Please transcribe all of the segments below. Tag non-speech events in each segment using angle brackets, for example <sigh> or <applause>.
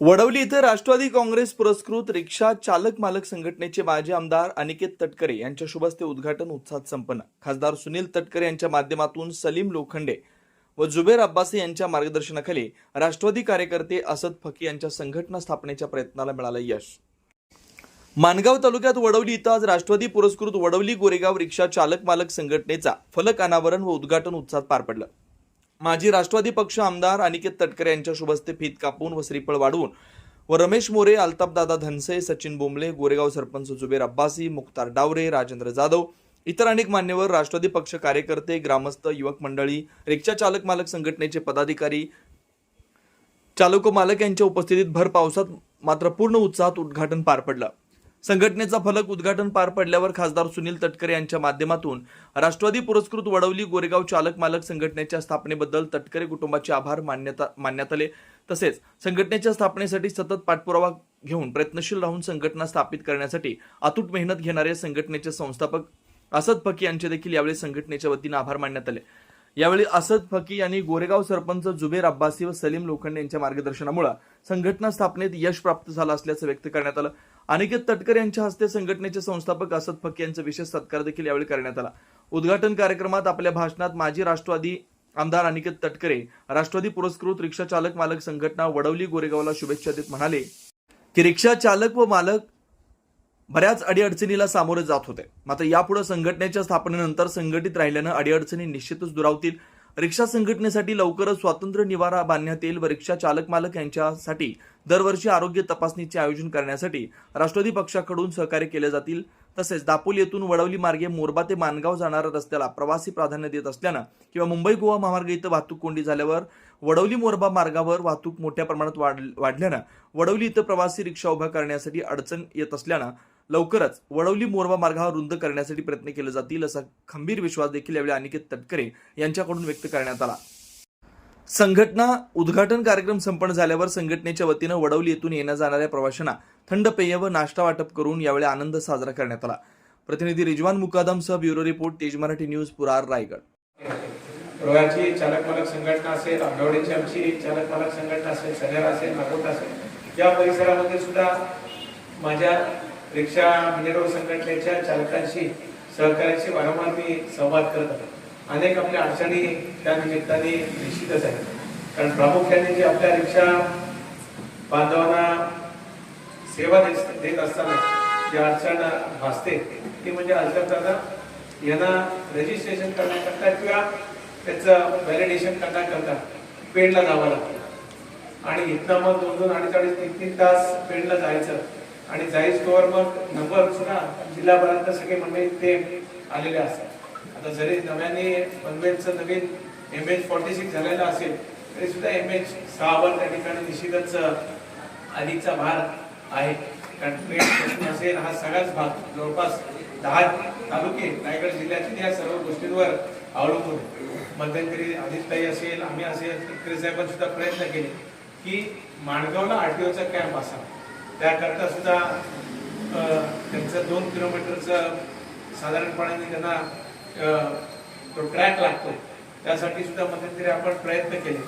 वडवली इथं राष्ट्रवादी काँग्रेस पुरस्कृत रिक्षा चालक मालक संघटनेचे माजी आमदार अनिकेत तटकरे यांच्या शुभ हस्ते उद्घाटन उत्साहात संपन्न. खासदार सुनील तटकरे यांच्या माध्यमातून सलीम लोखंडे व जुबेर अब्बासी यांच्या मार्गदर्शनाखाली राष्ट्रवादी कार्यकर्ते असद फकी यांच्या संघटना स्थापनेच्या प्रयत्नाला मिळालं यश. मानगाव तालुक्यात वडवली इथं आज राष्ट्रवादी पुरस्कृत वडवली गोरेगाव रिक्षा चालक मालक संघटनेचा फलक अनावरण व उद्घाटन उत्साहात पार पडलं. माजी राष्ट्रवादी पक्ष आमदार अनिकेत तटकरे यांच्या शुभस्ते फीत कापून व श्रीफळ वाढवून व रमेश मोरे अल्तापदादा धनसे सचिन बोंबले गोरेगाव सरपंच जुबेर अब्बासी मुक्तार डावरे राजेंद्र जाधव इतर अनेक मान्यवर राष्ट्रवादी पक्ष कार्यकर्ते ग्रामस्थ युवक मंडळी रिक्षा चालक मालक संघटनेचे पदाधिकारी चालक मालक यांच्या उपस्थितीत भर पावसात मात्र पूर्ण उत्साहात उद्घाटन पार पडलं. संघटनेचा फलक उद्घाटन पार पडल्यावर खासदार सुनील तटकरे यांच्या माध्यमातून राष्ट्रवादी पुरस्कृत वडवली गोरेगाव चालक मालक संघटनेच्या स्थापनेबद्दल तटकरे कुटुंबाचे आभार मान्यता मानण्यात आले. तसेच संघटनेच्या स्थापनेसाठी सतत पाठपुरावा घेऊन प्रयत्नशील राहून संघटना स्थापित करण्यासाठी अतूट मेहनत घेणारे संघटनेचे संस्थापक असद फकी यांचे देखील यावेळी संघटनेच्या वतीनं आभार मानण्यात आले. यावेळी असद फकी यांनी गोरेगाव सरपंच जुबेर अब्बासी व सलीम लोखंडे यांच्या मार्गदर्शनामुळे संघटना स्थापनेत यश प्राप्त झालं असल्याचं व्यक्त करण्यात आलं. अनिकेत तटकर यांच्या हस्ते संघटनेचे संस्थापक असद फक्के यांचा विशेष सत्कार देखील यावेळी करण्यात आला. उद्घाटन कार्यक्रमात आपल्या भाषणात माजी राष्ट्रवादी आमदार अनिकेत तटकरे राष्ट्रवादी पुरस्कृत रिक्षा चालक मालक संघटना वडवली गोरेगावला शुभेच्छा देत म्हणाले की रिक्षा चालक व मालक बऱ्याच अडीअडचणीला सामोरे जात होते. मात्र यापुढे संघटनेच्या स्थापनेनंतर संघटित राहिल्यानं अडीअडचणी निश्चितच दुरावतील. रिक्षा संघटनेसाठी लवकरच स्वातंत्र्य निवारा बांधण्यात येईल व रिक्षा चालक मालक यांच्यासाठी दरवर्षी आरोग्य तपासणीचे आयोजन करण्यासाठी राष्ट्रवादी पक्षाकडून सहकार्य केले जातील. तसेच दापोली येथून वडवली मार्गे मोरबा ते मानगाव जाणाऱ्या रस्त्याला प्रवासी प्राधान्य देत असल्यानं किंवा मुंबई गोवा महामार्ग इथं वाहतूक कोंडी झाल्यावर वडवली मोरबा मार्गावर वाहतूक मोठ्या प्रमाणात वाढ वाढल्यानं वडवली इथं प्रवासी रिक्षा उभ्या करण्यासाठी अडचण येत असल्यानं लवकरच वडवली मोरबा मार्गावर रुंद करण्यासाठी प्रयत्न केले जातील असा खंबीर विश्वास देखील यावेळी अनिकेत तटकरे यांच्याकडून व्यक्त करण्यात आला. संघटना उद्घाटन कार्यक्रम संपन्न झाल्यावर संघटनेच्या वतीनं वडवली येथून येण्या जाणाऱ्या प्रवाशांना थंड पेय व नाश्ता वाटप करून यावेळी आनंद साजरा करण्यात आला. प्रतिनिधी रिजवान मुकादम सह bureau report Tej Marathi news पुरार Raigad. रोह्याची चालक मालक संघटना असेल आंबवडीची आमची चालक मालक संघटना असेल सनेरा असेल नागोट असेल या परिसरामध्ये सुद्धा माझ्या रिक्षा म्हणजे मिनेरो संघटनेच्या चालकांशी सहकार्याशी वारंवार मी संवाद करत आहे अनेक आपल्या अडचणी त्या निमित्ताने निश्चितच आहेत. कारण प्रामुख्याने जी आपल्या रिक्षा बांधवांना सेवा देत देत असताना जी अडचण भासते ती म्हणजे अल्टरदादा यांना रजिस्ट्रेशन करण्याकरता किंवा त्याचं व्हॅलिडेशन करण्याकरता पेडला जावं लागतं. आणि इथनं मग दोन दोन अडीच अडीच तीन तीन तास पेडला जायचं. आणि जाईस तोवर मग नंबर ना जिल्हाभरात सगळे मंडळी ते आलेले असतात. आता जरी नव्याने पनवेलचं नवीन एम एच फॉर्टी सिक्स झालेलं असेल तरी सुद्धा एम एच सहावर त्या ठिकाणी निश्चितच अधिकचा भार आहे. कारण असेल हा सगळाच भाग जवळपास दहा तालुके रायगड जिल्ह्यातील या सर्व गोष्टींवर अवलंबून मध्यंतरी आदित्यताई असेल आम्ही असेल तटकरे साहेबांनी सुद्धा प्रयत्न केले की माणगावला आरटीओचा कॅम्प असावा. त्याकरता सुद्धा त्यांचं दोन किलोमीटरचं साधारणपणे त्यांना तो ट्रॅक लागतो त्यासाठी सुद्धा मध्यंतरी आपण प्रयत्न केले.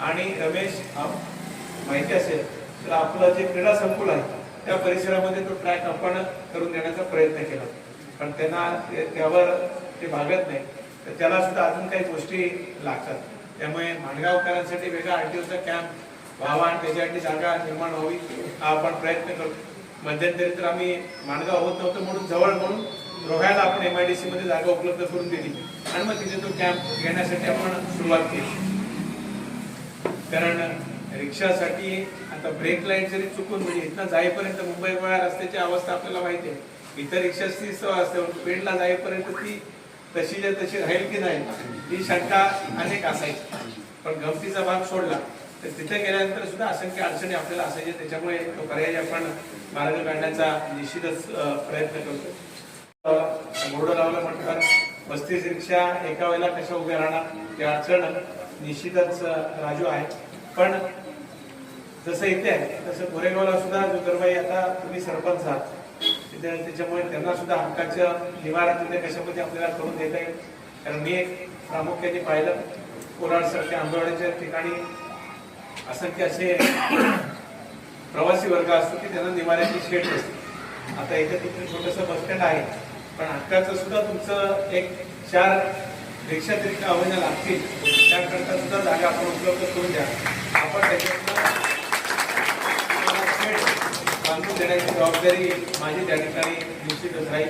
आणि रमेश आप- माहिती असेल तर आपलं जे क्रीडा संकुल आहे त्या परिसरामध्ये तो ट्रॅक आपण करून देण्याचा प्रयत्न केला. पण त्यांना त्यावर ते भागत नाही. तर त्याला सुद्धा अजून काही गोष्टी लागतात. त्यामुळे माणगावकरांसाठी वेगळा आरटीओचा कॅम्प व्हावा आणि त्याच्यासाठी जागा निर्माण व्हावी हा आपण प्रयत्न करतो. मध्यंतरी तर आम्ही माणगाव होत नव्हतं म्हणून जवळ म्हणून रोह्याला आपण एम आय डी सी मध्ये जागा उपलब्ध करून दिली. आणि मग तिथे तो कॅम्प घेण्यासाठी आपण सुरुवात केली. कारण रिक्षासाठी आता ब्रेक लाइट जरी चुकून म्हणजे इथनं जाईपर्यंत मुंबई गोळ्या रस्त्याची अवस्था आपल्याला माहिती आहे. इतर रिक्षाची सवय असते पेडला जाईपर्यंत ती तशीच्या तशी राहील की नाही ही शंका अनेक असायची. पण गमतीचा भाग सोडला. तर तिथे गेल्यानंतर सुद्धा असंख्य अडचणी आपल्याला असायच्या. त्याच्यामुळे तो पर्याय आपण मार्ग काढण्याचा निश्चितच प्रयत्न करतो. बोर्ड लावलं म्हटलं पस्तीस रिक्षा एका वेळेला कशा उभ्या राहणार? ते अडचण निश्चितच राजू आहे. पण जसं इथे आहे तसं गोरेगावला सुद्धा जुगरबाई आता तुम्ही सरपंच आहात. तिथे त्याच्यामुळे त्यांना सुद्धा हक्काचं निवारण तिथे कशामध्ये आपल्याला करून देता येईल? कारण मी एक प्रामुख्याने पाहिलं कोराड सारख्या आंबेवाड्याच्या ठिकाणी असंख्य असे <coughs> प्रवासी वर्ग असतो की त्यांना निवाऱ्याची शेड असते. आता इथे तिथे छोटंसं बस स्टँड आहे पण हक्काचं सुद्धा तुमचं एक चार रिक्षा तरी का लागतील. त्याकरता सुद्धा जागा आपण उपलब्ध करून द्या. आपण त्याच्यातून बांधून देण्याची जबाबदारी माझी त्या ठिकाणी निश्चितच राहील.